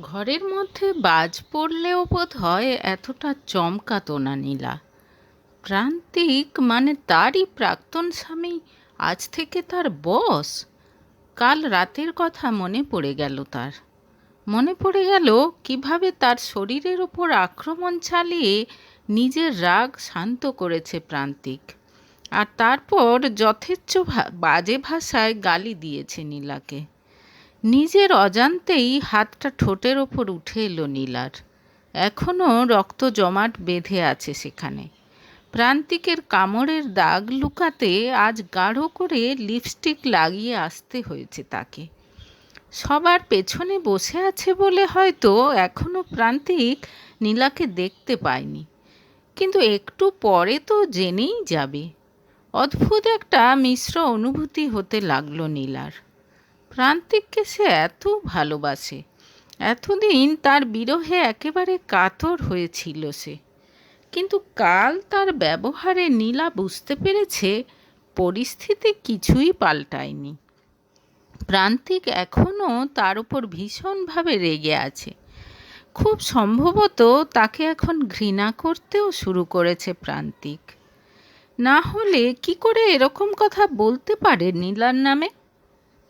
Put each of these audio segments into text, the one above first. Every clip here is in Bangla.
ঘরের মধ্যে বাজ পড়লেও বোধ হয় এতটা চমকাতো না নীলা। প্রান্তিক মানে তারই প্রাক্তন স্বামী, আজ থেকে তার বস। কাল রাতের কথা মনে পড়ে গেল তার। মনে পড়ে গেল কীভাবে তার শরীরের ওপর আক্রমণ চালিয়ে নিজের রাগ শান্ত করেছে প্রান্তিক। আর তারপর যথেচ্ছ বাজে ভাষায় গালি দিয়েছে নীলাকে। নিজের অজান্তেই হাতটা ঠোঁটের ওপর উঠে এলো নীলার। এখনও রক্ত জমাট বেঁধে আছে সেখানে। প্রান্তিকের কামড়ের দাগ লুকাতে আজ গাঢ় করে লিপস্টিক লাগিয়ে আসতে হয়েছে তাকে। সবার পেছনে বসে আছে বলে হয়তো এখনও প্রান্তিক নীলাকে দেখতে পায়নি। কিন্তু একটু পরে তো জেনেই যাবে। অদ্ভুত একটা মিশ্র অনুভূতি হতে লাগল নীলার। প্রান্তিককে সে এত ভালোবাসে। এতদিন তার বিরহে একেবারে কাতর হয়েছিল সে। কিন্তু কাল তার ব্যবহারে নীলা বুঝতে পেরেছে, পরিস্থিতি কিছুই পাল্টায়নি। প্রান্তিক এখনও তার উপর ভীষণভাবে রেগে আছে। খুব সম্ভবত তাকে এখন ঘৃণা করতেও শুরু করেছে প্রান্তিক না হলে কি করে এরকম কথা বলতে পারে নীলার নামে?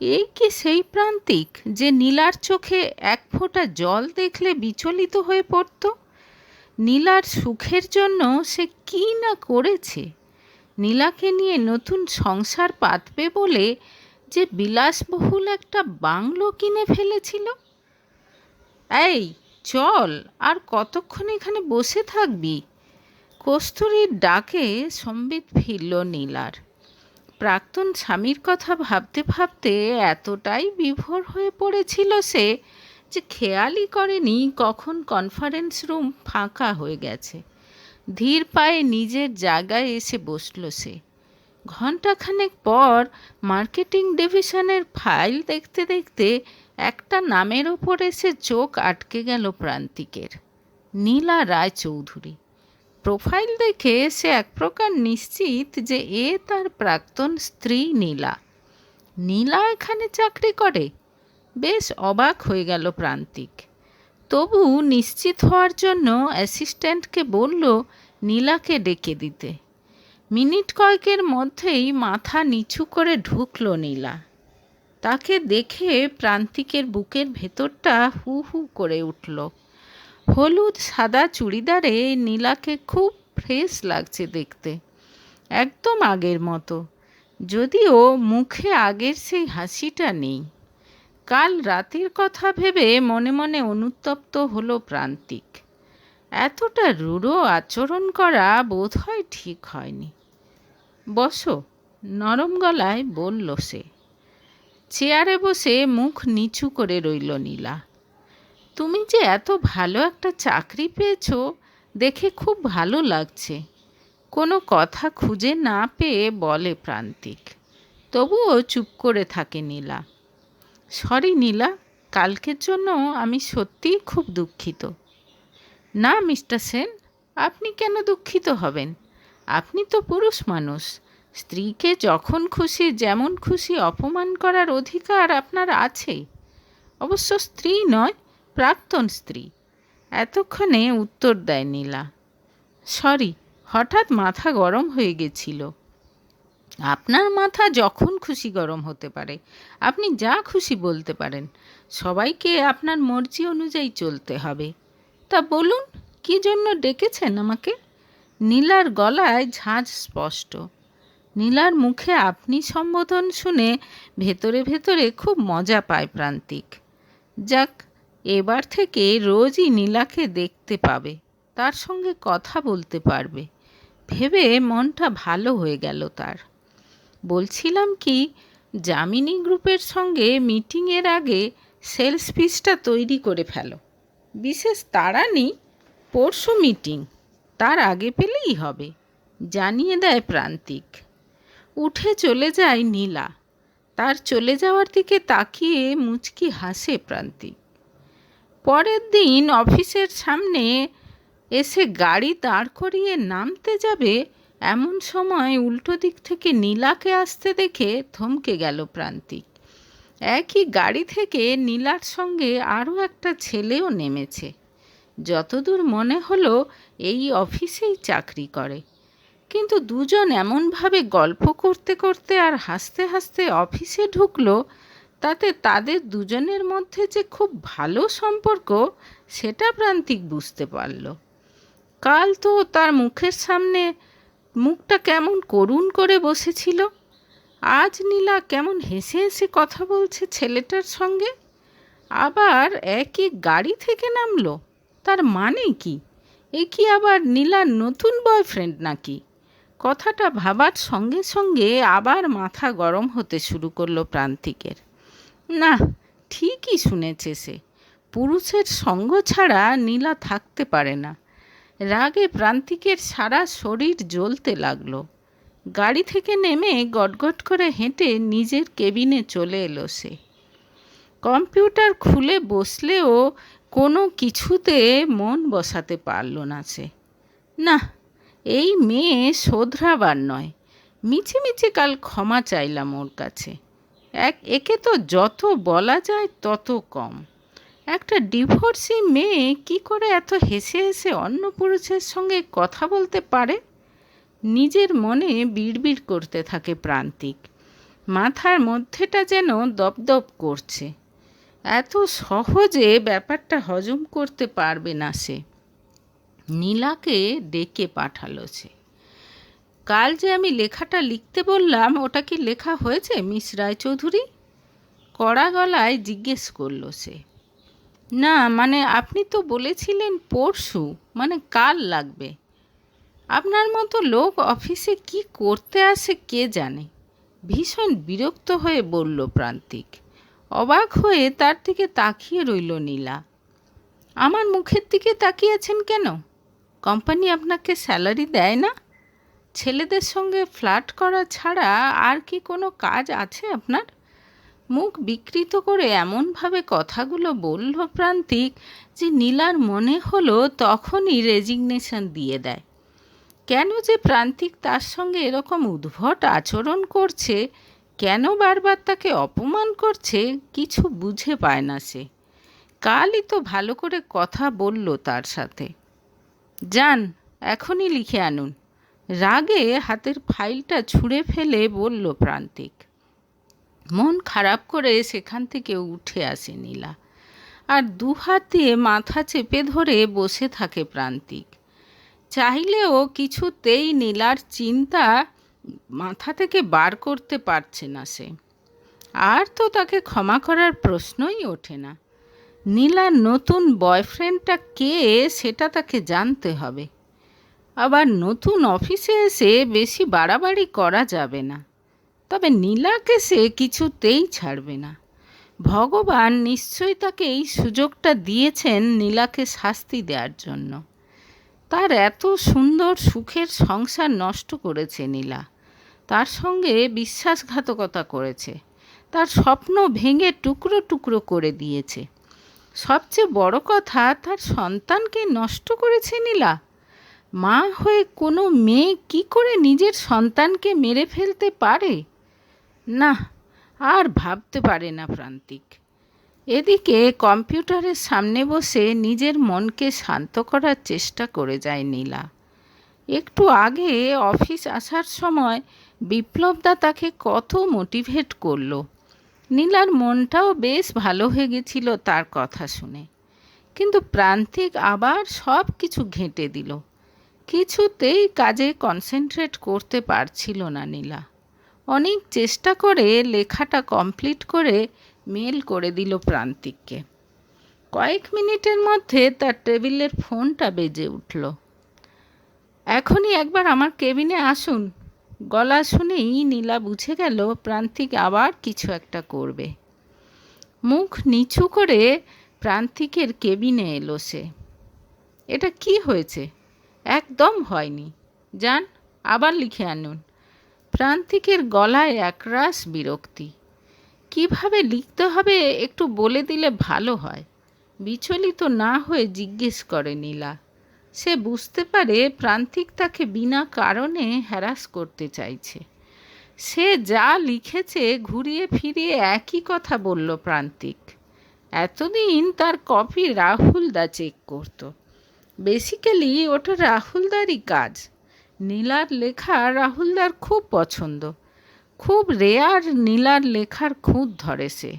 এই কি সেই প্রান্তিক যে নীলার চোখে এক ফোঁটা জল দেখলে বিচলিত হয়ে পড়ত? নীলার সুখের জন্য সে কি না করেছে? নীলাকে নিয়ে নতুন সংসার পাতবে বলে যে বিলাসবহুল একটা বাংলো কিনে ফেলেছিল? এই, চল, আর কতক্ষণ এখানে বসে থাকবি? কস্তুরীর ডাকে সম্বিত ফিরল নীলার। প্রাক্তন স্বামীর কথা ভাবতে ভাবতে এতটাই বিভোর হয়ে পড়েছিল সে যে খেয়ালই করেনি কখন কনফারেন্স রুম ফাঁকা হয়ে গেছে। ধীর পায়ে নিজের জায়গায় এসে বসল সে। ঘণ্টাখানেক পর মার্কেটিং ডিভিশনের ফাইল দেখতে দেখতে একটা নামের ওপর এসে চোখ আটকে গেল প্রান্তিকের। নীলা রায় চৌধুরী প্রোফাইল দেখে সে এক প্রকার নিশ্চিত যে এ তার প্রাক্তন স্ত্রী নীলা। নীলা এখানে চাকরি করে। বেশ অবাক হয়ে গেল প্রান্তিক। তবু নিশ্চিত হওয়ার জন্য অ্যাসিস্ট্যান্টকে বলল, নীলাকে ডেকে দিতে। মিনিট কয়েকের মধ্যেই মাথা নিচু করে ঢুকল নীলা। তাকে দেখে প্রান্তিকের বুকের ভেতরটা হু হু করে উঠল। হলুদ সাদা চুড়িদারে নীলাকে খুব ফ্রেশ লাগছে দেখতে। একদম আগের মতো। যদিও মুখে আগের সেই হাসিটা নেই। কাল রাতের কথা ভেবে মনে মনে অনুতপ্ত হলো প্রান্তিক। এতটা রূঢ় আচরণ করা বোধহয় ঠিক হয়নি। বসো, নরম গলায় বলল সে। চেয়ারে বসে মুখ নিচু করে রইল নীলা। তুমি যে এত ভালো একটা চাকরি পেয়েছ, দেখে খুব ভালো লাগছে। কোনো কথা খুঁজে না পেয়ে বলে প্রান্তিক। তবুও চুপ করে থাকে নীলা। সরি নীলা, কালকের জন্য আমি সত্যিই খুব দুঃখিত। না, মিস্টার সেন, আপনি কেন দুঃখিত হবেন? আপনি তো পুরুষ মানুষ। স্ত্রীকে যখন খুশি, যেমন খুশি অপমান করার অধিকার আপনার আছেই। অবশ্য স্ত্রী নয় প্রাক্তন স্ত্রী। এতক্ষণে উত্তর দেয় নীলা। সরি, হঠাৎ মাথা গরম হয়ে গেছিল। আপনার মাথা যখন খুশি গরম হতে পারে, আপনি যা খুশি বলতে পারেন। সবাইকে আপনার মর্জি অনুযায়ী চলতে হবে। তা বলুন, কি জন্য ডেকেছেন আমাকে? নীলার গলায় ঝাঁঝ স্পষ্ট। নীলার মুখে আপনি সম্বোধন শুনে ভেতরে ভেতরে খুব মজা পায় প্রান্তিক। যাক এবার থেকে রোজই নীলাকে দেখতে পাবে, তার সঙ্গে কথা বলতে পারবে। ভেবে মনটা ভালো হয়ে গেল তার। বলছিলাম কি, যামিনী গ্রুপের সঙ্গে মিটিংয়ের আগে সেলস পিসটা তৈরি করে ফেলো। বিশেষ তারা নেই পরশু মিটিং, তার আগে পেলেই হবে, জানিয়ে দেয় প্রান্তিক। উঠে চলে যায় নীলা, তার চলে যাওয়ার দিকে তাকিয়ে মুচকি হাসে প্রান্তিক। পরের দিন অফিসের সামনে এসে গাড়ি দাঁড় করিয়ে নামতে যাবে, এমন সময় উল্টো দিক থেকে নীলাকে আসতে দেখে থমকে গেল প্রান্তিক। একই গাড়ি থেকে নীলার সঙ্গে আরও একটা ছেলেও নেমেছে। যতদূর মনে হলো, এই অফিসেই চাকরি করে। কিন্তু দুজন এমনভাবে গল্প করতে করতে আর হাসতে হাসতে অফিসে ঢুকলো তাতে তাদের দুজনের মধ্যে যে খুব ভালো সম্পর্ক, সেটা প্রান্তিক বুঝতে পারল। কাল তো তার মুখের সামনে মুখটা কেমন করুণ করে বসেছিল। আজ নীলা কেমন হেসে হেসে কথা বলছে ছেলেটার সঙ্গে। আবার একই গাড়ি থেকে নামলো। তার মানে কি? এ কি আবার নীলার নতুন বয়ফ্রেন্ড নাকি? কথাটা ভাবার সঙ্গে সঙ্গে আবার মাথা গরম হতে শুরু করল প্রান্তিকের। না, ঠিকই শুনেছে সে। পুরুষের সঙ্গ ছাড়া নীলা থাকতে পারে না। রাগে প্রান্তিকের সারা শরীর জ্বলতে লাগল। গাড়ি থেকে নেমে গটগট করে হেঁটে নিজের কেবিনে চলে এলো সে। কম্পিউটার খুলে বসলেও কোনো কিছুতে মন বসাতে পারল না সে। না, এই মেয়ে শোধরাবার নয়। মিছে কাল ক্ষমা চাইলাম ওর কাছে। এক, একে তো যত বলা যায় তত কম। একটা ডিভোর্সি মেয়ে কি করে এত হেসে হেসে অন্য পুরুষের সঙ্গে কথা বলতে পারে? নিজের মনে বিড়বিড় করতে থাকে প্রান্তিক। মাথার মধ্যেটা যেন দপদপ করছে। এত সহজে ব্যাপারটা হজম করতে পারবে না সে। নীলাকে ডেকে পাঠালো সে। কাল যে আমি লেখাটা লিখতে বললাম, ওটা কি লেখা হয়েছে, মিস রায়চৌধুরী? কড়া গলায় জিজ্ঞেস করল সে। না মানে আপনি তো বলেছিলেন পরশু মানে কাল লাগবে। আপনার মতো লোক অফিসে কি করতে আসে কে জানে? ভীষণ বিরক্ত হয়ে বলল প্রান্তিক। অবাক হয়ে তার দিকে তাকিয়ে রইল নীলা। আমার মুখের দিকে তাকিয়েছেন কেন? কোম্পানি আপনাকে স্যালারি দেয় না? ছেলেদের সঙ্গে ফ্ল্যাট করা ছাড়া আর কি কোনো কাজ আছে আপনার? মুখ বিকৃত করে এমনভাবে কথাগুলো বলল প্রান্তিক যে নীলার মনে হলো তখনই রেজিগনেশন দিয়ে দেয়। কেন যে প্রান্তিক তার সঙ্গে এরকম উদ্ভট আচরণ করছে, কেন বারবার তাকে অপমান করছে কিছু বুঝে পায় না সে। কালই তো ভালো করে কথা বলল তার সাথে। যান, এখনই লিখে আনুন। রাগে হাতের ফাইলটা ছুঁড়ে ফেলে বলল প্রান্তিক। মন খারাপ করে সেখান থেকে উঠে আসে নীলা। আর দু হাত মাথা চেপে ধরে বসে থাকে প্রান্তিক। চাইলেও কিছুতেই নীলার চিন্তা মাথা থেকে বার করতে পারছে না সে। আর তো তাকে ক্ষমা করার প্রশ্নই ওঠে না। নীলার নতুন বয়ফ্রেন্ডটা কে সেটা তাকে জানতে হবে। আবার নতুন অফিসে এসে বেশি বাড়াবাড়ি করা যাবে না। তবে নীলাকে সে কিছুতেই ছাড়বে না। ভগবান নিশ্চয়ই তাকে এই সুযোগটা দিয়েছেন নীলাকে শাস্তি দেওয়ার জন্য। তার এত সুন্দর সুখের সংসার নষ্ট করেছে নীলা। তার সঙ্গে বিশ্বাসঘাতকতা করেছে। তার স্বপ্ন ভেঙে টুকরো টুকরো করে দিয়েছে। সবচেয়ে বড় কথা, তার সন্তানকে নষ্ট করেছে নীলা। মা হয়ে কোনো মেয়ে কি করে নিজের সন্তানকে মেরে ফেলতে পারে? না, আর ভাবতে পারে না প্রান্তিক। এদিকে কম্পিউটারের সামনে বসে নিজের মনকে শান্ত করার চেষ্টা করে যায় নীলা। একটু আগে অফিস আসার সময় বিপ্লবদা তাকে কত মোটিভেট করল। নীলার মনটাও বেশ ভালো হয়ে গেছিল তার কথা শুনে। কিন্তু প্রান্তিক আবার সব কিছু ঘেঁটে দিল। কিছুতেই কাজে কনসেন্ট্রেট করতে পারছিল না নীলা। অনেক চেষ্টা করে লেখাটা কমপ্লিট করে মেল করে দিল প্রান্তিককে। কয়েক মিনিটের মধ্যে তার টেবিলের ফোনটা বেজে উঠল। এখনই একবার আমার কেবিনে আসুন। গলা শুনেই নীলা বুঝে গেল প্রান্তিক আবার কিছু একটা করবে। মুখ নিচু করে প্রান্তিকের কেবিনে এলো সে। এটা কি হয়েছে? একদম হয়নি। যান, আবার লিখে আনুন। প্রান্তিকের গলায় একরাশ বিরক্তি। কীভাবে লিখতে হবে একটু বলে দিলে ভালো হয়? বিচলিত না হয়ে জিজ্ঞেস করে নীলা। সে বুঝতে পারে প্রান্তিক তাকে বিনা কারণে হ্যারাস করতে চাইছে। সে যা লিখেছে ঘুরিয়ে ফিরিয়ে একই কথা বলল প্রান্তিক। এতদিন তার কপি রাহুলদা চেক করতো। বেসিক্যালি ওটা রাহুলদারই কাজ। নীলার লেখা রাহুলদার খুব পছন্দ। খুব রেয়ার নীলার লেখার খুঁত ধরে সে।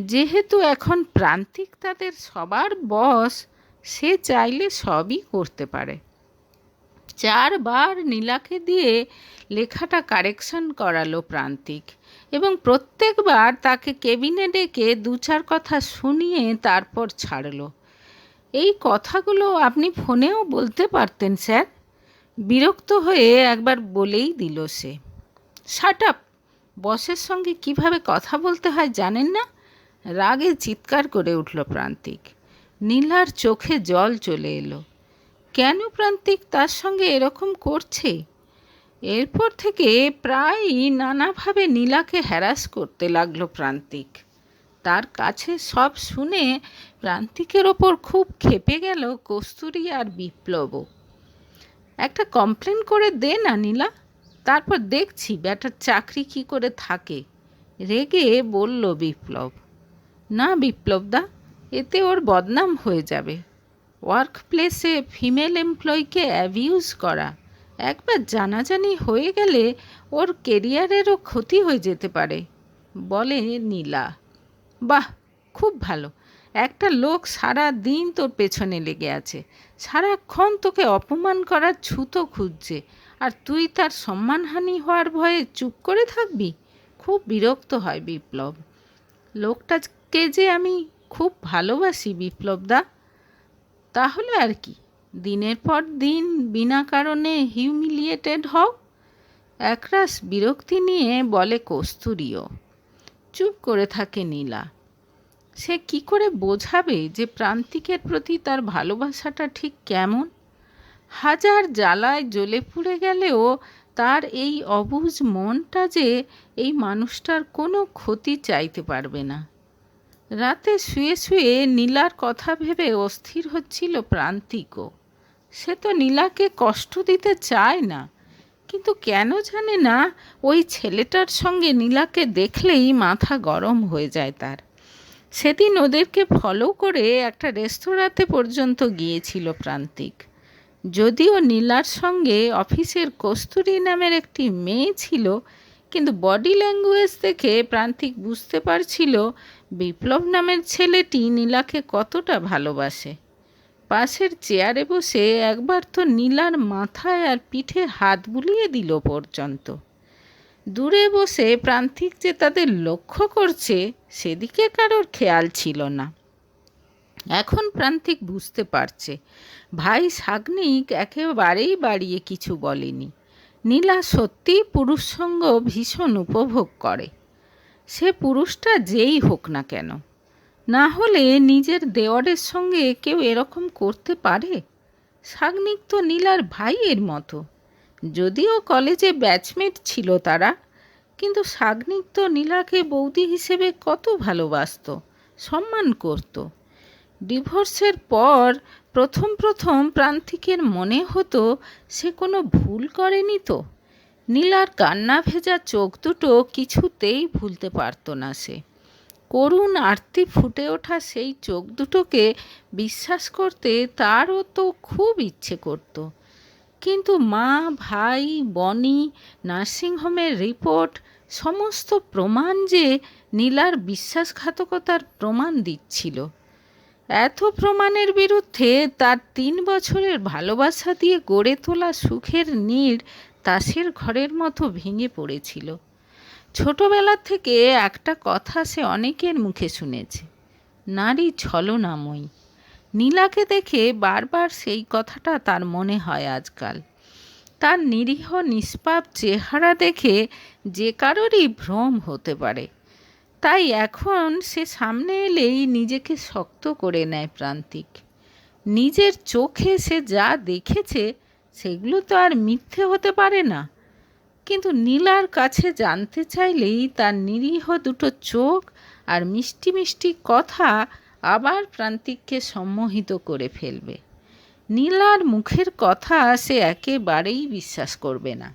যেহেতু এখন প্রান্তিক তাদের সবার বস, সে চাইলে সবই করতে পারে। চারবার নীলাকে দিয়ে লেখাটা কারেকশন করালো প্রান্তিক এবং প্রত্যেকবার তাকে কেবিনে ডেকে দু চার কথা শুনিয়ে তারপর ছাড়লো। এই কথাগুলো আপনি ফোনেও বলতে পারতেন, স্যার। বিরক্ত হয়ে একবার বলেই দিল সে। শাট আপ, বসের সঙ্গে কীভাবে কথা বলতে হয় জানেন না? রাগে চিৎকার করে উঠল প্রান্তিক। নীলার চোখে জল চলে এলো। কেন প্রান্তিক, তার সঙ্গে এরকম করছে? এরপর থেকে প্রায়ই নানাভাবে নীলাকে হ্যারাস করতে লাগল প্রান্তিক। তার কাছে সব শুনে প্রান্তিকের ওপর খুব খেপে গেল কস্তুরী আর বিপ্লবও। একটা কমপ্লেন করে দে না, নীলা। তারপর দেখছি ব্যাটার চাকরি কি করে থাকে। রেগে বলল বিপ্লব, না বিপ্লবদা, এতে ওর বদনাম হয়ে যাবে। ওয়ার্ক প্লেসে ফিমেল এমপ্লয়িকে অ্যাবিউজ করা, একবার জানাজানি হয়ে গেলে ওর কেরিয়ারেরও ক্ষতি হয়ে যেতে পারে। বলে নীলা, বাহ, খুব ভালো। একটা লোক সারা দিন তোর পেছনে লেগে আছে। সারাক্ষণ তোকে অপমান করার ছুতো খুঁজছে। আর তুই তার সম্মানহানি হওয়ার ভয়ে চুপ করে থাকবি? খুব বিরক্ত হয় বিপ্লব। লোকটাকে যে আমি খুব ভালোবাসি বিপ্লবদা তাহলে আর কি? দিনের পর দিন বিনা কারণে হিউমিলিয়েটেড হও। একরাশ বিরক্তি নিয়ে বলে কস্তুরীও। চুপ করে থাকে নীলা। সে কি করে বোঝাবে যে প্রান্তিকের প্রতি তার ভালোবাসাটা ঠিক কেমন? হাজার জ্বালায় জ্বলে পুড়ে গেলেও তার এই অবুঝ মনটা যে এই মানুষটার কোনো ক্ষতি চাইতে পারবে না। রাতে শুয়ে শুয়ে নীলার কথা ভেবে অস্থির হচ্ছিল প্রান্তিকও। সে তো নীলাকে কষ্ট দিতে চায় না, কিন্তু কেন জানে না ওই ছেলেটার সঙ্গে নীলাকে দেখলেই মাথা গরম হয়ে যায় তার। সেদিন ওদেরকে ফলো করে একটা রেস্তোরাঁতে পর্যন্ত গিয়েছিল প্রান্তিক। যদিও নীলার সঙ্গে অফিসের কস্তুরী নামের একটি মেয়ে ছিল, কিন্তু বডি ল্যাঙ্গুয়েজ দেখে প্রান্তিক বুঝতে পারছিল বিপ্লব নামের ছেলেটি নীলাকে কতটা ভালোবাসে। পাশের চেয়ারে বসে একবার তো নীলার মাথায় আর পিঠে হাত বুলিয়ে দিল পর্যন্ত। দূরে বসে প্রান্তিক যে তাদের লক্ষ্য করছে, সেদিকে কারোর খেয়াল ছিল না। এখন প্রান্তিক বুঝতে পারছে, ভাই সাগ্নিক একেবারেই বাড়িয়ে কিছু বলেনি। নীলা সত্যিই পুরুষ সঙ্গ ভীষণ উপভোগ করে। সে পুরুষটা যেই হোক না কেন, না হলে নিজের দেওয়ারের সঙ্গে কেউ এরকম করতে পারে? সাগ্নিক তো নীলার ভাইয়ের মতো। যদিও কলেজে ব্যাচমেট ছিল তারা, কিন্তু সাগ্নিক তো নীলাকে বৌদি হিসেবে কত ভালোবাসত, সম্মান করত। ডিভোর্সের পর প্রথম প্রথম প্রান্তিকের মনে হতো সে কোনো ভুল করেনি তো। নীলার কান্না ভেজা চোখ দুটো কিছুতেই ভুলতে পারত না সে। করুণ আরতি ফুটে ওঠা সেই চোখ দুটোকে বিশ্বাস করতে তারও তো খুব ইচ্ছে করত। কিন্তু মা, ভাই, বনি, নার্সিংহোমের রিপোর্ট, সমস্ত প্রমাণ যে নীলার বিশ্বাসঘাতকতার প্রমাণ দিচ্ছিল। এত প্রমাণের বিরুদ্ধে তার তিন বছরের ভালোবাসা দিয়ে গড়ে তোলা সুখের নীড় তাসের ঘরের মতো ভেঙে পড়েছিল। ছোটবেলা থেকে একটা কথা সে অনেকের মুখে শুনেছে, নারী ছলনাময়ী। নীলাকে দেখে বারবার সেই কথাটা তার মনে হয় আজকাল। তার নিরীহ, নিষ্পাপ চেহারা দেখে যে কারোরই ভ্রম হতে পারে। তাই এখন সে সামনে এলেই নিজেকে শক্ত করে নেয় প্রান্তিক। নিজের চোখে সে যা দেখেছে, সেগুলো তো আর মিথ্যে হতে পারে না। কিন্তু নীলার কাছে জানতে চাইলেই তার নিরীহ দুটো চোখ আর মিষ্টি মিষ্টি কথা আবার প্রান্তিককে সম্মোহিত করে ফেলবে। নীলার মুখের কথা সে একেবারেই বিশ্বাস করবে না।